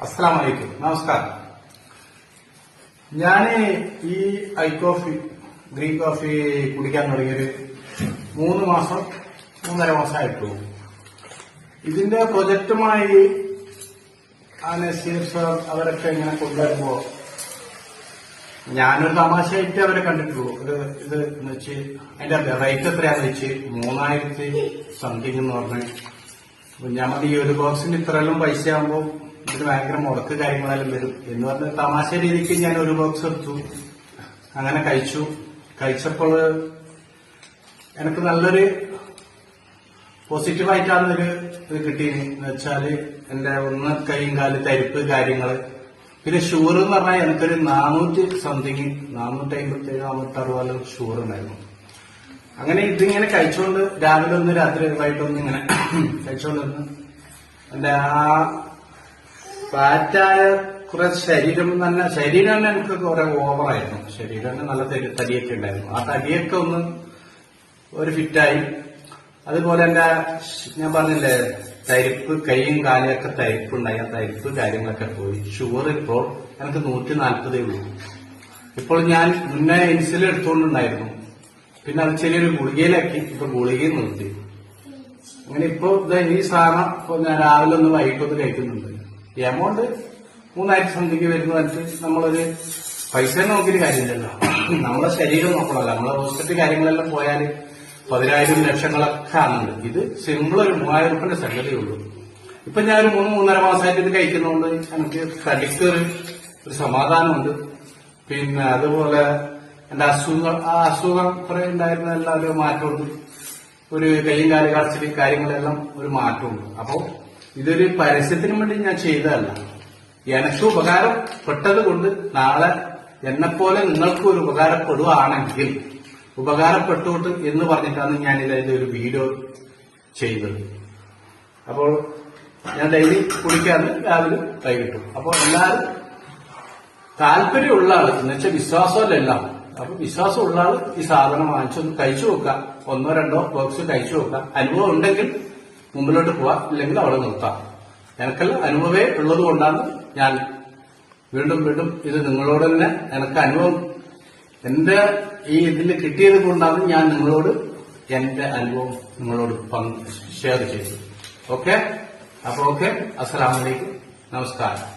അസ്സാം വലൈക്കും നമസ്കാരം. ഞാൻ ഈ ഐ കോഫി ഗ്രീൻ കോഫി കുടിക്കാൻ തുടങ്ങിയൊരു മൂന്ന് മാസം മൂന്നര മാസമായിട്ടു ഇതിന്റെ പ്രൊജക്റ്റുമായി ആ നസീർ സാർ അവരൊക്കെ ഇങ്ങനെ കൊണ്ടുവരുമ്പോ ഞാനൊരു തമാശയായിട്ട് അവരെ കണ്ടിട്ടുള്ളൂ. ഒരു ഇത് എന്ന് വെച്ച് അതിന്റെ റേറ്റ് എത്രയാന്ന് വെച്ച് മൂന്നായിരത്തി സംതിങ് എന്ന് പറഞ്ഞ് ഞാൻ ഈ ഒരു ബോക്സിന് ഇത്രയെല്ലാം പൈസ ആകുമ്പോൾ ഇതിന് ഭയങ്കര മുടക്ക് കാര്യങ്ങളെല്ലാം വരും. എന്ന് പറഞ്ഞ തമാശ രീതിക്ക് ഞാൻ ഒരു ബോക്സ് എടുത്തു. അങ്ങനെ കഴിച്ചു. കഴിച്ചപ്പോൾ എനിക്ക് നല്ലൊരു പോസിറ്റീവായിട്ടാണ് ഒരു ഇത് കിട്ടിയത്. എന്ന് വെച്ചാൽ എന്റെ ഒന്ന് കൈയും കാൽ തരിപ്പ് കാര്യങ്ങൾ. പിന്നെ ഷുഗർ എന്ന് പറഞ്ഞാൽ എനിക്കൊരു നാനൂറ്റി സംതിങ് നാനൂറ്റി അമ്പത്തി ഏഴ് നാനൂറ്റി അറുപതെല്ലാം ഷുഗർ ഉണ്ടായിരുന്നു. അങ്ങനെ ഇതിങ്ങനെ കഴിച്ചുകൊണ്ട് രാവിലെ ഒന്ന് രാത്രി വൈകിട്ടൊന്ന് ഇങ്ങനെ കഴിച്ചോണ്ടിരുന്നു. എന്റെ ആ ഫാറ്റായ കുറെ ശരീരം തന്നെ ശരീരം തന്നെ എനിക്ക് കുറെ ഓവറായിരുന്നു. ശരീരം തന്നെ നല്ല തടി- തടിയൊക്കെ ഉണ്ടായിരുന്നു. ആ തടിയൊക്കെ ഒന്ന് ഒരു ഫിറ്റായി. അതുപോലെ എന്റെ ഞാൻ പറഞ്ഞില്ലേ തരിപ്പ് കൈയും കാലിയൊക്കെ തരിപ്പുണ്ടായി. ആ തരിപ്പ് കാര്യങ്ങളൊക്കെ പോയി. ഷുഗർ ഇപ്പോൾ എനിക്ക് നൂറ്റി നാൽപ്പതേ ഉള്ളൂ. ഇപ്പോൾ ഞാൻ മുന്നേ ഇൻസുലിൻ എടുത്തുകൊണ്ടുണ്ടായിരുന്നു. പിന്നെ അത് ചെറിയൊരു ഗുളികയിലാക്കി ഇപ്പൊ ഗുളികയും നിർത്തി. അങ്ങനെ ഇപ്പൊ ഈ സാധനം ഇപ്പൊ ഞാൻ രാവിലെ ഒന്ന് വൈകിട്ടൊന്ന് കഴിക്കുന്നുണ്ട്. എമൗണ്ട് മൂന്നായിരത്തി സംതിങ് വരുന്നതനുസരിച്ച് നമ്മളൊരു പൈസ നോക്കിയിട്ട് കാര്യമില്ലല്ലോ. നമ്മളെ ശരീരം നോക്കണമല്ലോ. നമ്മളെ ഹോസ്പിറ്റൽ കാര്യങ്ങളെല്ലാം പോയാൽ പതിനായിരം ലക്ഷങ്ങളൊക്കെ ആണുണ്ട്. ഇത് സിമ്പിൾ ഒരു മൂവായിരം റുപ്യന്റെ സംഗതിയേ ഉള്ളൂ. ഇപ്പൊ ഞാൻ ഒരു മൂന്ന് മൂന്നര മാസമായിട്ട് ഇത് കഴിക്കുന്നതുകൊണ്ട് എനിക്ക് തടിക്കൊരു ഒരു സമാധാനമുണ്ട്. പിന്നെ അതുപോലെ എന്റെ അസുഖങ്ങൾ ആ അസുഖം കുറെ ഉണ്ടായിരുന്ന എല്ലാം ഒരു മാറ്റമുണ്ട് ഒരു കയ്യും കാൽ കാർച്ചിൽ കാര്യങ്ങളെല്ലാം ഒരു മാറ്റമുണ്ട് അപ്പോ ഇതൊരു പരസ്യത്തിന് വേണ്ടി ഞാൻ ചെയ്തതല്ല. എനിക്ക് ഉപകാരപ്പെട്ടത് കൊണ്ട് നാളെ എന്നെപ്പോലെ നിങ്ങൾക്കും ഒരു ഉപകാരപ്പെടുകയാണെങ്കിൽ ഉപകാരപ്പെട്ടോട്ട് എന്ന് പറഞ്ഞിട്ടാണ് ഞാൻ ഇതിന്റെ ഒരു വീഡിയോ ചെയ്തത്. അപ്പോൾ ഞാൻ ഡെയിലി കുടിക്കാറ് രാവിലെ വൈകിട്ടും. അപ്പോൾ എല്ലാവരും താല്പര്യമുള്ള ആൾ എന്നുവെച്ചാൽ വിശ്വാസമല്ല എല്ലാം. അപ്പൊ വിശ്വാസമുള്ള ആൾ ഈ സാധനം വാങ്ങിച്ചൊന്ന് കഴിച്ചു നോക്കുക. ഒന്നോ രണ്ടോ ബോക്സ് കഴിച്ചു നോക്കുക. അനുഭവം ഉണ്ടെങ്കിൽ മുമ്പിലോട്ട് പോവാം. ഇല്ലെങ്കിൽ അവിടെ നിർത്താം. എനിക്കെല്ലാം അനുഭവമേ ഉള്ളത് കൊണ്ടാണ് ഞാൻ വീണ്ടും വീണ്ടും ഇത് നിങ്ങളോട് തന്നെ എനിക്ക് അനുഭവം എന്റെ ഈ ഇതിൽ കിട്ടിയത് കൊണ്ടാണ് ഞാൻ നിങ്ങളോട് എന്റെ അനുഭവം നിങ്ങളോട് ഷെയർ ചെയ്തത്. ഓക്കെ അപ്പൊ ഓക്കെ അസ്സലാമലൈക്കും നമസ്കാരം.